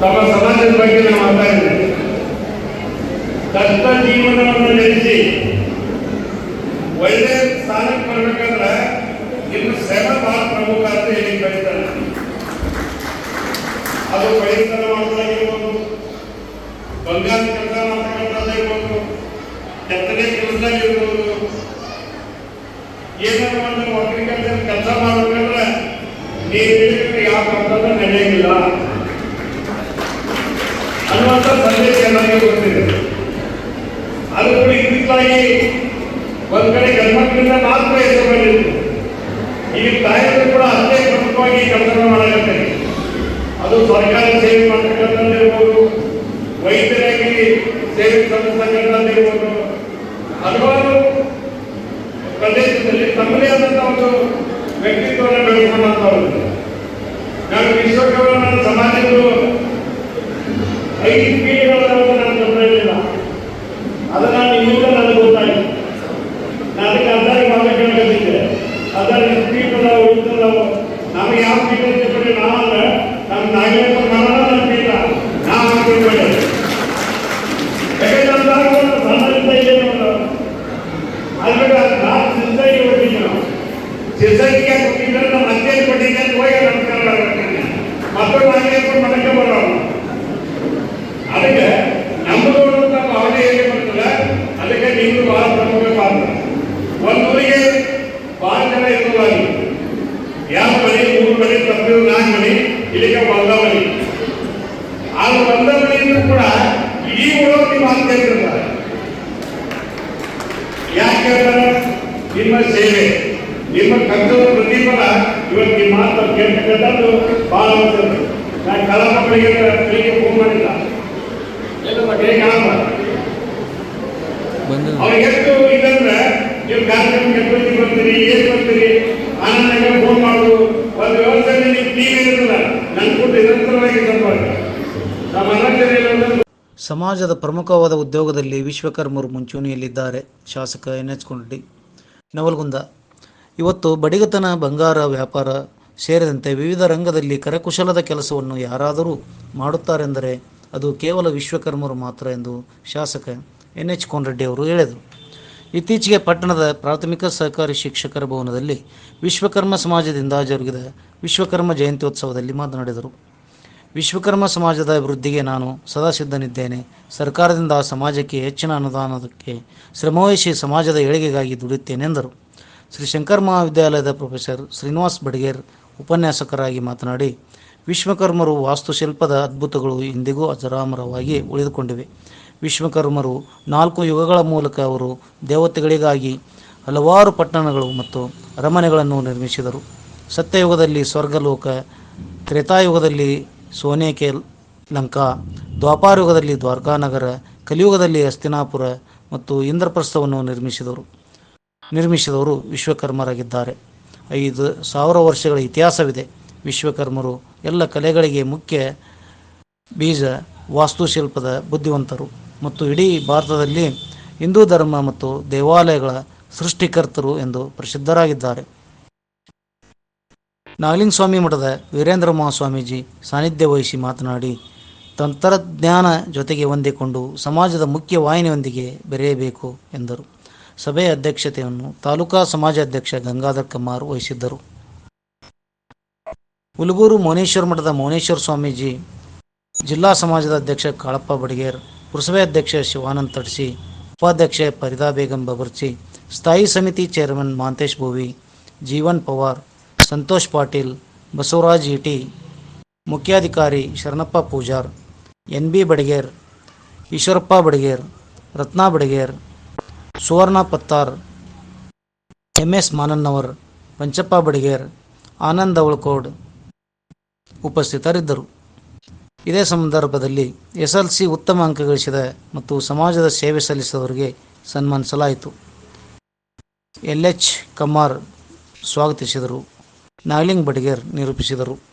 ತಮ್ಮ ಸಮಾಜದ ಬಗ್ಗೆ ನಾನು ಮಾತಾಡಿದ್ದೇನೆ ಕಷ್ಟ ಜೀವನವನ್ನು ನಡೆಸಿ ಒಳ್ಳೆ ಸ್ಥಾನಕ್ಕೆ ಬರಬೇಕಂದ್ರೆ ನಿಮ್ಮ ಶ್ರಮ ಬಹಳ ಪ್ರಮುಖ ಅಂತ ಹೇಳಿ ಕರೀತಾರೆ ಅದು ಬೈತನ ಮಾಡೋದಾಗಿರ್ಬೋದು ಬಂಗಾರ ಕೆಲಸ ಮಾಡ್ತಕ್ಕಂಥದ್ದಾಗಿರ್ಬೋದು ಕೆತ್ತನೆ ಕೆಲಸದಾಗಿರ್ಬೋದು ಏನಾದ್ರು ಒಂದು ಅಗ್ರಿಕಲ್ಚರ್ ಕೆಲಸ ಮಾಡ್ಬೇಕಂದ್ರೆ ನೀವು ಕೆಲಸ ನಡೆಯಂಗಿಲ್ಲ. ಅನ್ನುವಂಥ ಸಂದೇಶ ನನಗೆ ಗೊತ್ತಿದೆ. ಅದು ಕೂಡ ಇದಕ್ಕಾಗಿ ಒಂದ್ ಕಡೆ ಗಂಡ್ಮಕ್ಳಿಂದ ಮಾತ್ರ ಹೆಸರು ಬಂದಿತ್ತು ಈಗ ತಾಯಿಗಳು ಕೂಡ ಅಷ್ಟೇ ಪ್ರಮುಖವಾಗಿ ಕೆಲಸ ಮಾಡಕತ್ತೆ. ಅದು ಸರ್ಕಾರಿ ಸೇವೆ ಮಾಡ್ತಕ್ಕಂಥದ್ದಿರ್ಬೋದು, ವೈದ್ಯರಾಗಿ ಸೇವೆ ಸಲ್ಲಿಸ್ತಕ್ಕಂಥದ್ದಿರ್ಬೋದು. ಹಲವಾರು ಪ್ರದೇಶದಲ್ಲಿ ತಮ್ಮದೇ ಆದಂತಹ ಒಂದು ವ್ಯಕ್ತಿತ್ವವನ್ನು ಬೆಳೆಸ್ಕೊಂಡಂತವ್ರು ನಾನು ವಿಶ್ವಕರ್ಮ ಸಮಾಜದ್ದು ಐದು ಪೀಳಿಗೆಗಳ ನಾನು ಗೊತ್ತಿರಲಿಲ್ಲ ಅದನ್ನ ನಿಮ್ಮಿಂದ ನನಗೆ ಗೊತ್ತಾಯಿತು. ನಾನು ಅದಕ್ಕೆ ಮಾತು ಮಾಡಬೇಕಂತಿದ್ದೆ ಅದಾರಿ ಪೀಠದ ಅದಾವ ಉಳಿದವು ನಮಗೆ ಯಾವ ಪೀಠ ಅಂತ ನಾವು ಅಂದ್ರೆ ನಮ್ಮ ನಾಗೇಂದ್ರ ಮಾಡೋಣ ನನ್ನ ಪೀಠ ನಾವು ಒಂದು ಸಣ್ಣದಿಂದ ಇದೆ ಅದ್ರಾಗ ನಾವು ಸಿದ್ಧಾಗಿ ಕೊಟ್ಟಿದ್ವಿ ನಾವು. ಸಿದ್ಧಾಗಿಗೆ ಜನ ಇರುವಾಗಿ ಯಾವ ಮನೆ ಮೂರು ಮನೆ ತಪ್ಪಿದ್ರು ನಾಲ್ಕು ಮನೆ ಇಲ್ಲಿಗೆ ಒಂದ ಮನೆ. ಆ ಬಂದ ಇದ್ರೂ ಕೂಡ ಇಡೀ ಊರವ್ರು ನೀವು ಮಾತು ಕೇಳ್ತಿರ್ತಾರೆ. ಯಾಕೆ ಹೇಳ್ತಾರೆ ನಿಮ್ಮ ಸೇವೆ ನಿಮ್ಮ ಕರ್ತವ್ಯ ಪ್ರತಿಫಲ ಇವತ್ತು ನಿಮ್ಮ ಮಾತು ಕೇಳ್ತಕ್ಕಂಥದ್ದು ಬಹಳ ಅವಶ್ಯಕ ನಾನು ಕಲಾ ಮಕ್ಕಳಿಗೆ ಬೆಳಿಗ್ಗೆ ಫೋನ್ ಮಾಡಿಲ್ಲ. ಅವ್ರಿಗೆ ಎಷ್ಟು ಇದಂದ್ರೆ ಫೋನ್ ಒಂದು ವ್ಯವಸ್ಥೆಯಲ್ಲಿ ನೀವು ಕೊಟ್ಟು ಸಮಾಜದ ಪ್ರಮುಖವಾದ ಉದ್ಯೋಗದಲ್ಲಿ ವಿಶ್ವಕರ್ಮರು ಮುಂಚೂಣಿಯಲ್ಲಿದ್ದಾರೆ. ಶಾಸಕ ಎನ್ ಎಚ್ ಕುಂಡಿ ನವಲ್ಗುಂದ. ಇವತ್ತು ಬಡಿಗತನ ಬಂಗಾರ ವ್ಯಾಪಾರ ಸೇರಿದಂತೆ ವಿವಿಧ ರಂಗದಲ್ಲಿ ಕರಕುಶಲದ ಕೆಲಸವನ್ನು ಯಾರಾದರೂ ಮಾಡುತ್ತಾರೆಂದರೆ ಅದು ಕೇವಲ ವಿಶ್ವಕರ್ಮರು ಮಾತ್ರ ಎಂದು ಶಾಸಕ ಎನ್ ಎಚ್ ಕೋನರೆಡ್ಡಿ ಅವರು ಹೇಳಿದರು. ಇತ್ತೀಚೆಗೆ ಪಟ್ಟಣದ ಪ್ರಾಥಮಿಕ ಸಹಕಾರಿ ಶಿಕ್ಷಕರ ಭವನದಲ್ಲಿ ವಿಶ್ವಕರ್ಮ ಸಮಾಜದಿಂದ ಜರುಗಿದ ವಿಶ್ವಕರ್ಮ ಜಯಂತ್ಯೋತ್ಸವದಲ್ಲಿ ಮಾತನಾಡಿದರು. ವಿಶ್ವಕರ್ಮ ಸಮಾಜದ ಅಭಿವೃದ್ಧಿಗೆ ನಾನು ಸದಾ ಸಿದ್ಧನಿದ್ದೇನೆ. ಸರ್ಕಾರದಿಂದ ಸಮಾಜಕ್ಕೆ ಹೆಚ್ಚಿನ ಅನುದಾನಕ್ಕೆ ಶ್ರಮವಹಿಸಿ ಸಮಾಜದ ಏಳಿಗೆಗಾಗಿ ದುಡಿಯುತ್ತೇನೆಂದರು ಶ್ರೀ ಶಂಕರ್ ಮಹಾವಿದ್ಯಾಲಯದ ಪ್ರೊಫೆಸರ್ ಶ್ರೀನಿವಾಸ್ ಬಡಗೇರ್ ಉಪನ್ಯಾಸಕರಾಗಿ ಮಾತನಾಡಿ, ವಿಶ್ವಕರ್ಮರು ವಾಸ್ತುಶಿಲ್ಪದ ಅದ್ಭುತಗಳು ಇಂದಿಗೂ ಅಜರಾಮರವಾಗಿ ಉಳಿದುಕೊಂಡಿವೆ. ವಿಶ್ವಕರ್ಮರು ನಾಲ್ಕು ಯುಗಗಳ ಮೂಲಕ ಅವರು ದೇವತೆಗಳಿಗಾಗಿ ಹಲವಾರು ಪಟ್ಟಣಗಳು ಮತ್ತು ಅರಮನೆಗಳನ್ನು ನಿರ್ಮಿಸಿದರು. ಸತ್ಯಯುಗದಲ್ಲಿ ಸ್ವರ್ಗಲೋಕ, ತ್ರೇತಾಯುಗದಲ್ಲಿ ಸೋನೇಕೆ ಲಂಕಾ, ದ್ವಾಪಾರಯುಗದಲ್ಲಿ ದ್ವಾರಕಾನಗರ, ಕಲಿಯುಗದಲ್ಲಿ ಹಸ್ತಿನಾಪುರ ಮತ್ತು ಇಂದ್ರಪ್ರಸ್ಥವನ್ನು ನಿರ್ಮಿಸಿದರು. ನಿರ್ಮಿಸಿದವರು ವಿಶ್ವಕರ್ಮರಾಗಿದ್ದಾರೆ. ಐದು ಸಾವಿರ ವರ್ಷಗಳ ಇತಿಹಾಸವಿದೆ. ವಿಶ್ವಕರ್ಮರು ಎಲ್ಲ ಕಲೆಗಳಿಗೆ ಮುಖ್ಯ ಬೀಜ ವಾಸ್ತುಶಿಲ್ಪದ ಬುದ್ಧಿವಂತರು. ಮತ್ತು ಇಡೀ ಭಾರತದಲ್ಲಿ ಹಿಂದೂ ಧರ್ಮ ಮತ್ತು ದೇವಾಲಯಗಳ ಸೃಷ್ಟಿಕರ್ತರು ಎಂದು ಪ್ರಸಿದ್ಧರಾಗಿದ್ದಾರೆ. ನಾಗಲಿಂಗಸ್ವಾಮಿ ಮಠದ ವೀರೇಂದ್ರ ಮಹಾಸ್ವಾಮೀಜಿ ಸಾನ್ನಿಧ್ಯ ವಹಿಸಿ ಮಾತನಾಡಿ, ತಂತ್ರಜ್ಞಾನ ಜೊತೆಗೆ ಹೊಂದಿಕೊಂಡು ಸಮಾಜದ ಮುಖ್ಯ ವಾಹಿನಿಯೊಂದಿಗೆ ಬೆರೆಯಬೇಕು ಎಂದರು. ಸಭೆಯ ಅಧ್ಯಕ್ಷತೆಯನ್ನು ತಾಲೂಕಾ ಸಮಾಜ ಅಧ್ಯಕ್ಷ ಗಂಗಾಧರ್ ಕಮಾರ್ ವಹಿಸಿದ್ದರು. ಹುಲಗೂರು ಮೌನೇಶ್ವರ ಮಠದ ಮೌನೇಶ್ವರ ಸ್ವಾಮೀಜಿ ಜಿಲ್ಲಾ ಸಮಾಜದ ಅಧ್ಯಕ್ಷ ಕಾಳಪ್ಪ ಬಡಿಗೇರ್ ಪುರಸಭೆ ಅಧ್ಯಕ್ಷ ಶಿವಾನಂದ್ ತಡ್ಸಿ, ಉಪಾಧ್ಯಕ್ಷೆ ಫರಿದಾ ಬೇಗಂ ಬಬರ್ಚಿ ಸ್ಥಾಯಿ ಸಮಿತಿ ಚೇರ್ಮನ್ ಮಾಂತೇಶ್ ಭೋವಿ, ಜೀವನ್ ಪವಾರ್, ಸಂತೋಷ್ ಪಾಟೀಲ್, ಬಸವರಾಜ್ ಇಟಿ ಮುಖ್ಯಾಧಿಕಾರಿ Sharanappa Pujar N B Badager, Eshwarappa Badager, Ratna Badager, Suvarna Pattar M S Manannavar, Panchappa Badager, Anand Avalkod ಉಪಸ್ಥಿತರಿದ್ದರು. ಇದೇ ಸಂದರ್ಭದಲ್ಲಿ ಎಸ್ ಎಲ್ ಸಿ ಉತ್ತಮ ಅಂಕ ಗಳಿಸಿದ ಮತ್ತು ಸಮಾಜದ ಸೇವೆ ಸಲ್ಲಿಸಿದವರಿಗೆ ಸನ್ಮಾನಿಸಲಾಯಿತು. ಎಲ್ ಎಚ್ ಕಮಾರ್ ಸ್ವಾಗತಿಸಿದರು. ನಾಲಿಂಗ್ ಬಡಿಗೇರ್ ನಿರೂಪಿಸಿದರು.